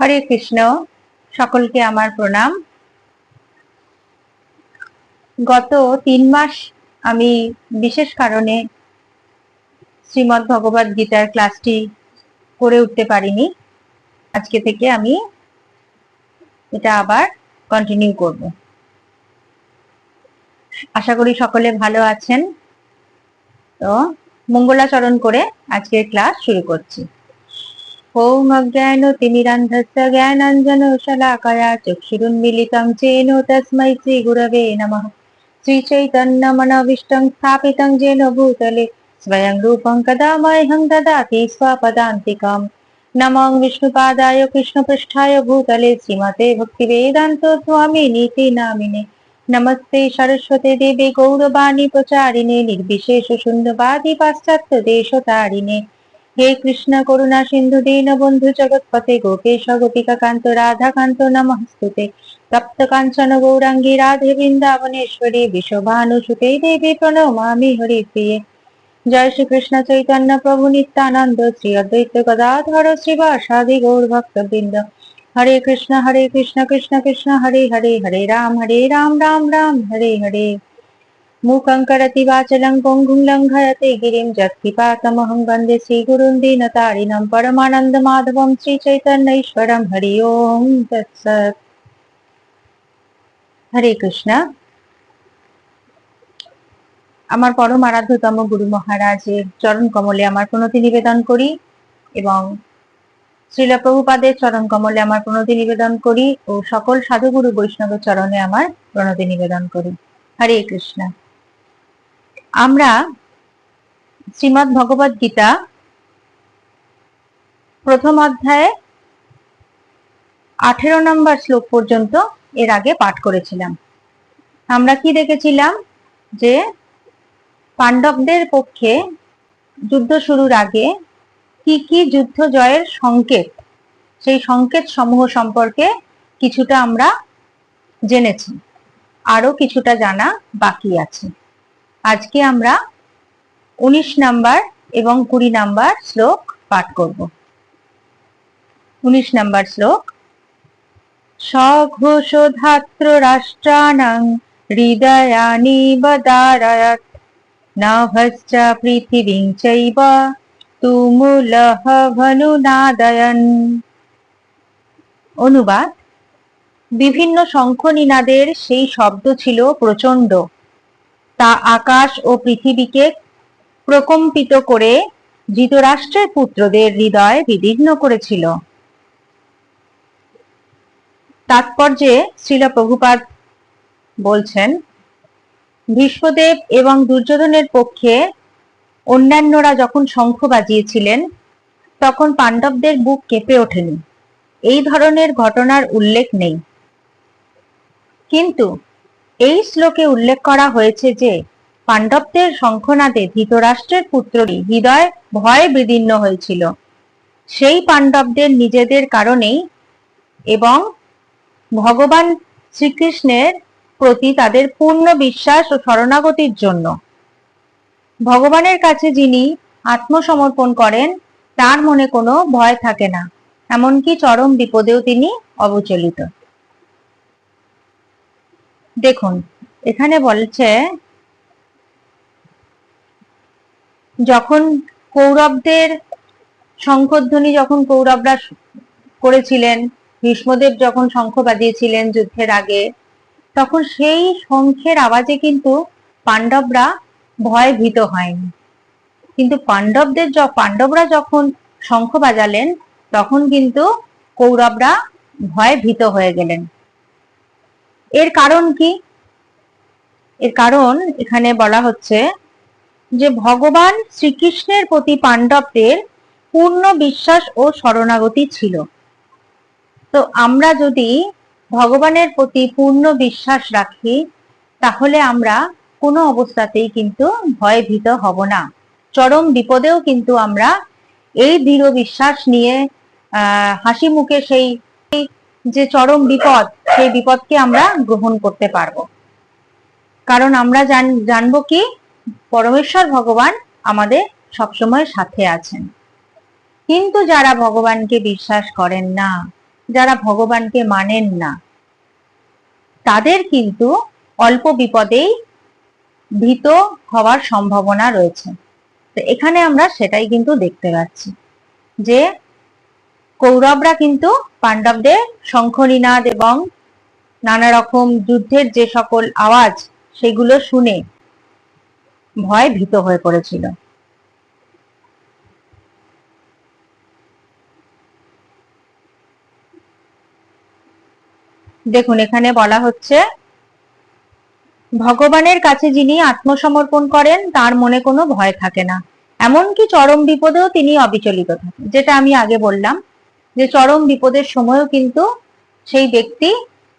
হরে কৃষ্ণ, সকলকে আমার প্রণাম। গত তিন মাস আমি বিশেষ কারণে শ্রীমৎ ভগবত গীতার ক্লাসটি করে উঠতে পারিনি। আজকে থেকে আমি এটা আবার কন্টিনিউ করব। আশা করি সকলে ভালো আছেন। তো মঙ্গলাচরণ করে আজকের ক্লাস শুরু করছি। ॐ अज्ञानोतिमिरन्धस्य ज्ञानाञ्जनशलाकया चक्षुरुन्मिलितं जेन तस्मै श्रीगुरवे नमः श्रीचैतन्यमनविष्टं स्थापितं जेन भूतले स्वयं रूपं कदा मह्यं ददाति स्वपदान्तिकम् नमं विष्णुपादाय कृष्णपृष्ठाय भूतले श्रीमते भक्तिवेदान्तो स्वामिनीति नामिने नमस्ते सरस्वते देवे गौरवाणी प्रचारिणे निर्विशेष शून्यवादी पाश्चात्य देशतारिणे হে কৃষ্ণ করুণা সিন্ধু দীন বন্ধু জগৎপতে গোপেশ গোপিকা কান্ত রাধা কান্ত নমস্তুতে। তপ্ত কাঞ্চন গৌরাঙ্গী রাধে বৃন্দাবনেশ্বরী বিশ্বভানুসুতে দেবী প্রণমামি হরি প্রিয়ে জয় শ্রী কৃষ্ণ চৈতন্য প্রভু নিত্যানন্দ, শ্রী অদ্বৈত গদাধর শ্রীবাসাদি গৌর ভক্ত বৃন্দ হরে কৃষ্ণ হরে কৃষ্ণ কৃষ্ণ কৃষ্ণ, হরে হরে হরে রাম হরে রাম রাম রাম, হরে হরে। మూకం కరతి বাচলং పొంగుం లంఘయతి గిరిం జత్కిపాతమహం వందే శ్రీగురుం దీనతారిణం పరమానంద మాధవం శ్రీ చైతన్యైశ్వరం హరి ఓం হরে কৃষ্ণ আমার পরম আরাধ্যতম গুরু মহারাজের চরণ কমলে আমার প্রণতি নিবেদন করি এবং শ্রীলা প্রভুপাদের চরণ কমলে আমার প্রণতি নিবেদন করি ও সকল সাধুগুরু বৈষ্ণব চরণে আমার প্রণতি নিবেদন করি। হরে কৃষ্ণ। আমরা শ্রীমৎ ভগবত গীতা প্রথম অধ্যায়ে আঠেরো নম্বর শ্লোক পর্যন্ত এর আগে পাঠ করেছিলাম। আমরা কি দেখেছিলাম? যে পাণ্ডবদের পক্ষে যুদ্ধ শুরুর আগে কি কি যুদ্ধ জয়ের সংকেত, সেই সংকেত সমূহ সম্পর্কে কিছুটা আমরা জেনেছি। আরও কিছুটা জানা বাকি আছে। আজকে আমরা উনিশ নাম্বার এবং কুড়ি নাম্বার শ্লোক পাঠ করব। উনিশ নাম্বার শ্লোক। সঘোষধাত্র রাষ্ট্রাণাং হৃদয়ানি বদারয়ত নভশ্চ পৃথিবীং চৈব তুমুলহ অনুবাদ। বিভিন্ন শঙ্খনিনাদের সেই শব্দ ছিল প্রচণ্ড তা আকাশ ও পৃথিবীকে প্রকম্পিত করে ধৃতরাষ্ট্রের পুত্রদের হৃদয় বিদীর্ণ করেছিল। তাৎপর্যে শ্রীল প্রভুপাদ বলছেন, ভীষ্মদেব এবং দুর্যোধনের পক্ষে অন্যান্যরা যখন শঙ্খ বাজিয়েছিলেন, তখন পাণ্ডবদের বুক কেঁপে ওঠেনি। এই ধরনের ঘটনার উল্লেখ নেই। কিন্তু এই শ্লোকে উল্লেখ করা হয়েছে যে, পাণ্ডবদের শঙ্খনাদে ধৃতরাষ্ট্রের পুত্রটি হৃদয় ভয়ে বিদীর্ণ হয়েছিল। সেই পাণ্ডবদের নিজেদের কারণেই এবং ভগবান শ্রীকৃষ্ণের প্রতি তাদের পূর্ণ বিশ্বাস ও শরণাগতির জন্য। ভগবানের কাছে যিনি আত্মসমর্পণ করেন, তার মনে কোনো ভয় থাকে না, এমনকি চরম বিপদেও তিনি অবচলিত। দেখুন, এখানে বলছে, যখন কৌরবদের শঙ্খধ্বনি যখন কৌরবরা করেছিলেন, ভীষ্মদেব যখন শঙ্খ বাজিয়েছিলেন যুদ্ধের আগে, তখন সেই শঙ্খের আওয়াজে কিন্তু পাণ্ডবরা ভয় ভীত হয়নি। কিন্তু পাণ্ডবদের পাণ্ডবরা যখন শঙ্খ বাজালেন, তখন কিন্তু কৌরবরা ভয় ভীত হয়ে গেলেন। এর কারণ কি? এর কারণ এখানে বলা হচ্ছে যে ভগবান শ্রীকৃষ্ণের প্রতি পাণ্ডবদের পূর্ণ বিশ্বাস ও শরণাগতি ছিল। তো আমরা যদি ভগবানের প্রতি পূর্ণ বিশ্বাস রাখি, তাহলে আমরা কোনো অবস্থাতেই কিন্তু ভয় ভীত হব না। চরম বিপদেও কিন্তু আমরা এই দৃঢ় বিশ্বাস নিয়ে হাসি মুখে সেই যে চরম বিপদ সেই বিপদকে আমরা গ্রহণ করতে পারব। কারণ আমরা জানব কি, পরমেশ্বর ভগবান আমাদের সবসময় সাথে আছেন। কিন্তু যারা ভগবানকে বিশ্বাস করেন না, যারা ভগবানকে মানেন না, তাদের কিন্তু অল্প বিপদেই ভীত হওয়ার সম্ভাবনা রয়েছে। তো এখানে আমরা সেটাই কিন্তু দেখতে পাচ্ছি যে কৌরবরা কিন্তু পাণ্ডবদের শঙ্খনিনাদ এবং নানা রকম যুদ্ধের যে সকল আওয়াজ সেগুলো শুনে ভয় ভীত হয়ে পড়েছিল। দেখুন, এখানে বলা হচ্ছে, ভগবানের কাছে যিনি আত্মসমর্পণ করেন, তার মনে কোনো ভয় থাকে না। এমনকি চরম বিপদেও তিনি অবিচলিত থাকেন। যেটা আমি আগে বললাম, যে চরম বিপদের সময়ও কিন্তু সেই ব্যক্তি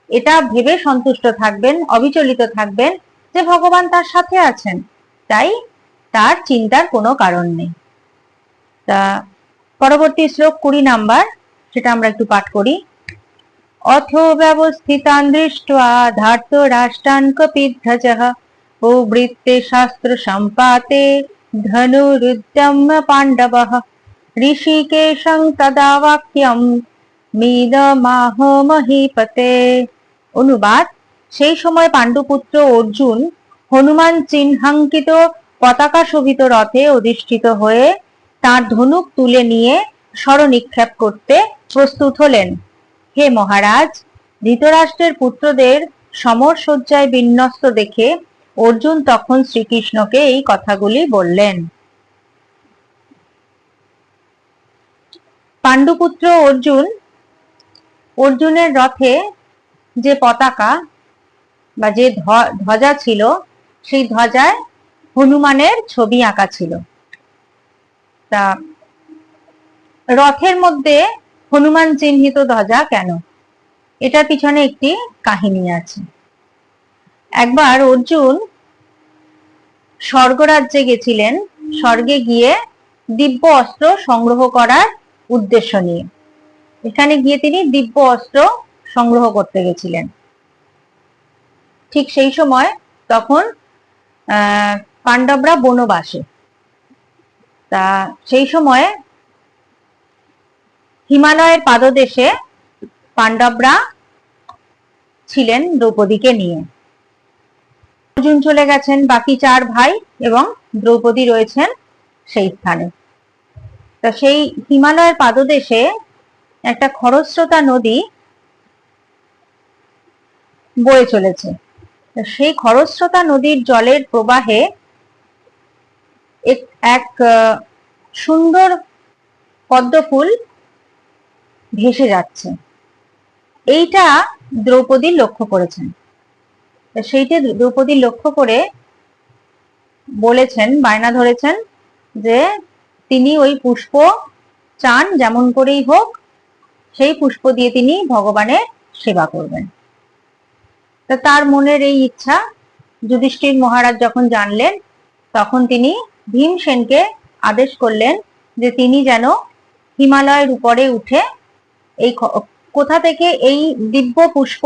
এটা ভেবে সন্তুষ্ট থাকবেন, অবিচলিত থাকবেন যে ভগবান তার সাথে আছেন। তাই তার চিন্তার কোনো কারণ নেই। তা পরবর্তী শ্লোক কুড়ি নাম্বার, সেটা আমরা একটু পাঠ করি। অথ ব্যবস্থিতান দৃষ্ট ধার্ত রাষ্ট্রান কপিধ্বজ শাস্ত্র সম্পাতে ধনুরুদ্যম পাণ্ডব ঋষিকেশং তদা বাক্যম। মিদমাহ মহীপতে। অনুবাদ। সেই সময় পাণ্ডুপুত্র অর্জুন হনুমান চিহ্নাঙ্কিত পতাকা শোভিত রথে অধিষ্ঠিত হয়ে তার ধনুক তুলে নিয়ে স্মরনিক্ষেপ করতে প্রস্তুত হলেন। হে মহারাজ, ধৃতরাষ্ট্রের পুত্রদের সমর সজ্জায় বিন্যস্ত দেখে অর্জুন তখন শ্রীকৃষ্ণকে এই কথাগুলি বললেন। পাণ্ডুপুত্র অর্জুন, অর্জুনের রথে যে পতাকা বা যে ধ্বজা ছিল, সেই ধ্বজায় হনুমানের ছবি আঁকা ছিল। তা রথের মধ্যে হনুমান চিহ্নিত ধ্বজা কেন? এটার পিছনে একটি কাহিনী আছে। একবার অর্জুন স্বর্গরাজ্যে গেছিলেন, স্বর্গে গিয়ে দিব্য অস্ত্র সংগ্রহ করার উদ্দেশ্য নিয়ে। এখানে গিয়ে তিনি দিব্য অস্ত্র সংগ্রহ করতে গেছিলেন। ঠিক সেই সময় তখন পাণ্ডবরা বনবাসে। তা সেই সময় হিমালয়ের পাদদেশে পাণ্ডবরা ছিলেন দ্রৌপদীকে নিয়ে। অর্জুন চলে গেছেন বাকি চার ভাই এবং দ্রৌপদী রয়েছেন সেই স্থানে। তা সেই হিমালয়ের পাদদেশে একটা খরস্রোতা নদী বয়ে চলেছে। সেই খরস্রোতা নদীর জলের প্রবাহে এক সুন্দর পদ্মফুল ভেসে যাচ্ছে। এইটা দ্রৌপদী লক্ষ্য করেছেন। সেইটা দ্রৌপদী লক্ষ্য করে বলেছেন, বায়না ধরেছেন যে তিনি ওই পুষ্প চান, যেমন করেই হোক, সেই পুষ্প দিয়ে তিনি ভগবানের সেবা করবেন। তা তার মনের এই ইচ্ছা যুধিষ্ঠির মহারাজ যখন জানলেন, তখন তিনি ভীমসেনকে আদেশ করলেন যে তিনি যেন হিমালয়ের উপরে উঠে এই কোথা থেকে এই দিব্য পুষ্প,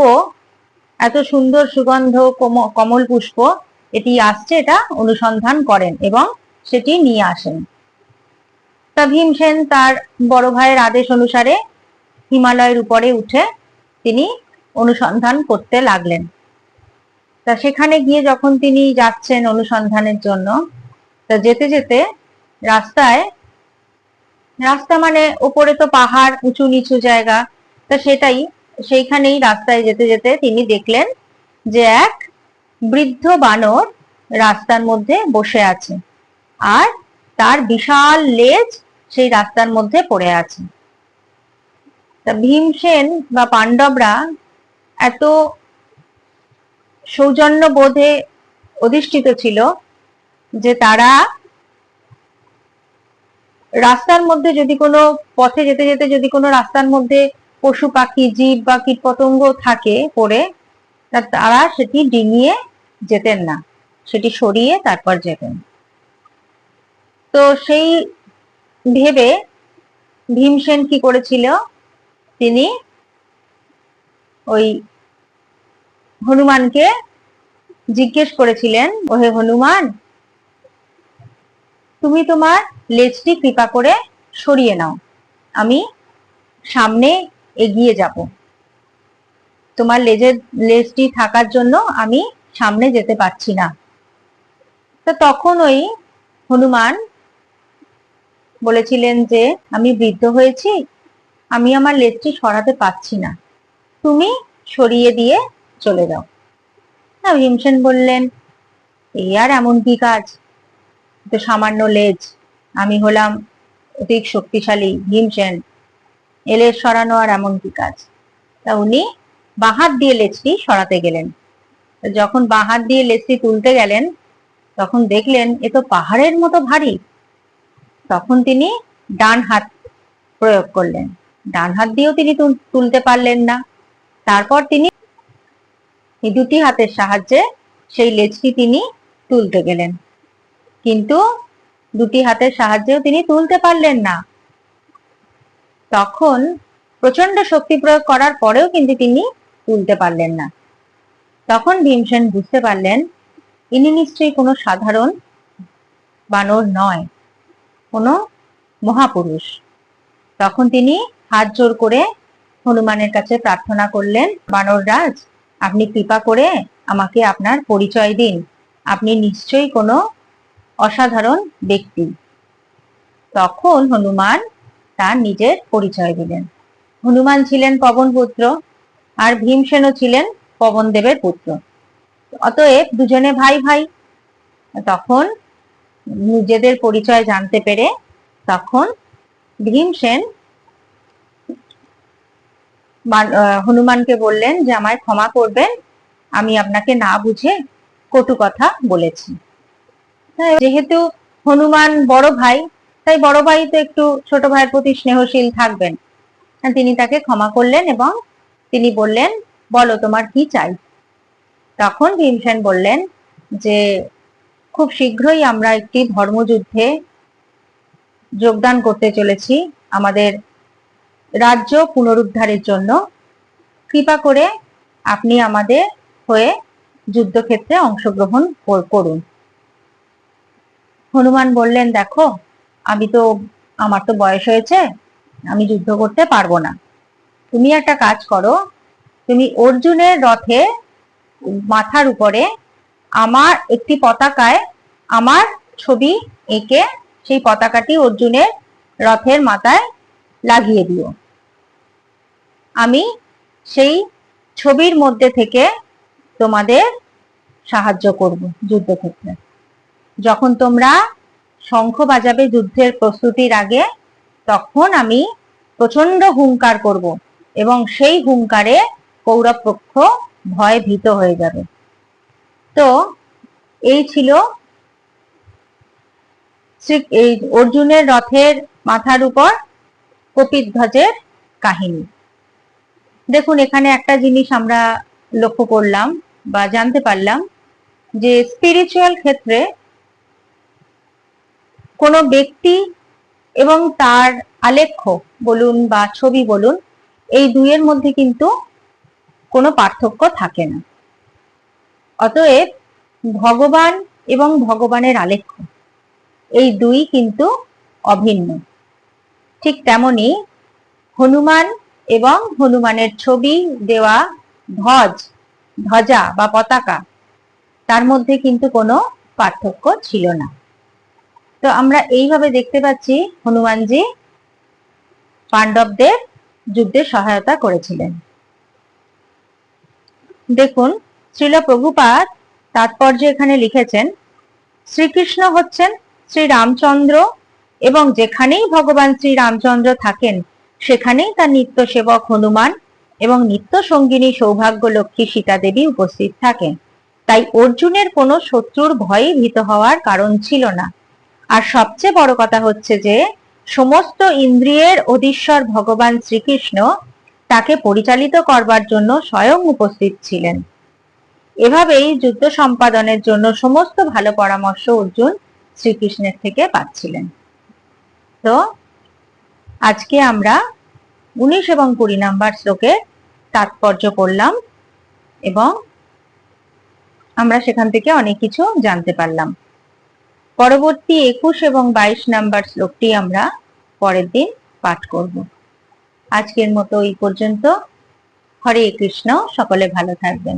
এত সুন্দর সুগন্ধ কমল পুষ্প এটি আসছে এটা অনুসন্ধান করেন এবং সেটি নিয়ে আসেন। তা ভীমসেন তার বড় ভাইয়ের আদেশ অনুসারে হিমালয়ের উপরে উঠে তিনি অনুসন্ধান করতে লাগলেন। তা সেখানে গিয়ে যখন তিনি যাচ্ছেন অনুসন্ধানের জন্য, তা যেতে যেতে রাস্তায়, রাস্তা মানে ওপরে তো পাহাড়, উঁচু নিচু জায়গা, তা সেটাই, সেইখানেই রাস্তায় যেতে যেতে তিনি দেখলেন যে এক বৃদ্ধ বানর রাস্তার মধ্যে বসে আছে আর তার বিশাল লেজ সেই রাস্তার মধ্যে পড়ে আছে। তা ভীমসেন বা পাণ্ডবরা এত সৌজন্য বোধে অধিষ্ঠিত ছিল যে তারা রাস্তার মধ্যে যদি কোনো পথে যেতে যেতে যদি কোনো রাস্তার মধ্যে পশু পাখি, জীব বা কীট পতঙ্গ থাকে পড়ে তারা সেটি ডিঙিয়ে যেতেন না। সেটি সরিয়ে তারপর যেতেন। তো সেই ভেবে ভীমসেন কি করেছিল? তিনি ওই হনুমানকে জিজ্ঞেস করেছিলেন, ওহে হনুমান, তুমি তোমার লেজটি কৃপা করে সরিয়ে নাও। আমি সামনে এগিয়ে যাব। তোমার লেজের, লেজটি থাকার জন্য আমি সামনে যেতে পারছি না। তো তখন ওই হনুমান বলেছিলেন যে, আমি বৃদ্ধ হয়েছি, আমি আমার লেজটি সরাতে পারছি না। তুমি সরিয়ে দিয়ে চলে যাও। না, ভীমসেন বললেন, এই আর এমন কি কাজ? তো সামান্য লেজ। আমি হলাম অধিক শক্তিশালী ভীমসেন। এলেজ সরানো আর এমন কি কাজ? তা উনি বাহাত দিয়ে লেজটি সরাতে গেলেন। যখন বাহাত দিয়ে লেজটি তুলতে গেলেন, তখন দেখলেন এ তো পাহাড়ের মতো ভারী। তখন তিনি ডান হাত প্রয়োগ করলেন। ডান হাত দিয়েও তিনি তুল- তুলতে পারলেন না। তারপর তিনি দুটি হাতের সাহায্যে সেই লেজটি তিনি তুলতে গেলেন। কিন্তু দুটি হাতের সাহায্যেও তিনি তুলতে পারলেন না। তখন প্রচণ্ড শক্তি প্রয়োগ করার পরেও কিন্তু তিনি তুলতে পারলেন না। তখন ভীমসেন বুঝতে পারলেন, ইনি নিশ্চয়ই কোনো সাধারণ বানর নয়, কোনো মহাপুরুষ। তখন তিনি হাত জোর করে হনুমানের কাছে প্রার্থনা করলেন, বানর রাজ আপনি কৃপা করে আমাকে আপনার পরিচয় দিন। আপনি নিশ্চয়ই কোনো অসাধারণ ব্যক্তি। তখন হনুমান তার নিজের পরিচয় দিলেন। হনুমান ছিলেন পবন পুত্র আর ভীমসেনও ছিলেন পবনদেবের পুত্র। অতএব দুজনে ভাই ভাই। তখন নিজেদের পরিচয় জানতে পেরে তখন ভীমসেন হনুমানকে বললেন যে আমায় ক্ষমা করবেন আমি আপনাকে না বুঝে কটু কথা বলেছি। হ্যাঁ, যেহেতু হনুমান বড় ভাই তাই বড় ভাই তো একটু ছোট ভাইয়ের প্রতি স্নেহশীল থাকবেন। হ্যাঁ, তিনি তাকে ক্ষমা করলেন এবং তিনি বললেন বলো তোমার কি চাই? তখন ভীমসেন বললেন যে খুব শীঘ্রই আমরা একটি ধর্মযুদ্ধে যোগদান করতে চলেছি। আমাদের রাজ্য পুনরুদ্ধারের জন্য কৃপা করে আপনি আমাদের হয়ে যুদ্ধক্ষেত্রে অংশগ্রহণ কর- করুন। হনুমান বললেন, দেখো, আমি তো, আমার তো বয়স হয়েছে, আমি যুদ্ধ করতে পারব না। তুমি একটা কাজ করো, তুমি অর্জুনের রথে মাথার উপরে আমার একটি পতাকায় আমার ছবি এঁকে সেই পতাকাটি অর্জুনের রথের মাথায় লাগিয়ে দিও। আমি সেই ছবির মধ্যে থেকে তোমাদের সাহায্য করব যুদ্ধক্ষেত্রে যখন তোমরা শঙ্খ বাজাবে যুদ্ধের প্রস্তুতির আগে, তখন আমি প্রচণ্ড হুঙ্কার করব এবং সেই হুঙ্কারে কৌরব পক্ষ ভয় ভীত হয়ে যাবে। তো এই ছিল শ্রী- এই অর্জুনের রথের মাথার উপর কপিধ্বজের কাহিনী। দেখুন, এখানে একটা জিনিস আমরা লক্ষ্য করলাম বা জানতে পারলাম যে স্পিরিচুয়াল ক্ষেত্রে কোনো ব্যক্তি এবং তার আলেখ্য বলুন বা ছবি বলুন, এই দুইয়ের মধ্যে কিন্তু কোনো পার্থক্য থাকে না। অতএব ভগবান এবং ভগবানের আলেখ্য, এই দুই কিন্তু অভিন্ন। ঠিক তেমনি হনুমান এবং হনুমানের ছবি দেওয়া ধ্বজ, ধ্বজা বা পতাকা, তার মধ্যে কিন্তু কোনো পার্থক্য ছিল না। তো আমরা এইভাবে দেখতে পাচ্ছি হনুমানজি পাণ্ডবদের যুদ্ধে সহায়তা করেছিলেন। দেখুন, শ্রীল প্রভুপাদ তাৎপর্য এখানে লিখেছেন, শ্রীকৃষ্ণ হচ্ছেন শ্রী রামচন্দ্র এবং যেখানেই ভগবান শ্রী রামচন্দ্র থাকেন সেখানেই তার নিত্য সেবক হনুমান এবং নিত্য সঙ্গিনী সৌভাগ্য লক্ষ্মী সীতা দেবী উপস্থিত থাকেন। তাই অর্জুনের কোনো শত্রুর ভয়ে ভীত হওয়ার কারণ ছিল না। আর সবচেয়ে বড় কথা হচ্ছে যে, সমস্ত ইন্দ্রিয়ের অধীশ্বর ভগবান শ্রীকৃষ্ণ তাকে পরিচালিত করবার জন্য স্বয়ং উপস্থিত ছিলেন। এভাবেই যুদ্ধ সম্পাদনের জন্য সমস্ত ভালো পরামর্শ অর্জুন শ্রীকৃষ্ণের থেকে পাচ্ছিলেন। তো আজকে আমরা উনিশ এবং কুড়ি নাম্বার শ্লোকের তাৎপর্য করলাম এবং আমরা সেখান থেকে অনেক কিছু জানতে পারলাম। পরবর্তী একুশ এবং বাইশ নাম্বার শ্লোকটি আমরা পরের দিন পাঠ করব। আজকের মতো এই পর্যন্ত। হরে কৃষ্ণ, সকলে ভালো থাকবেন।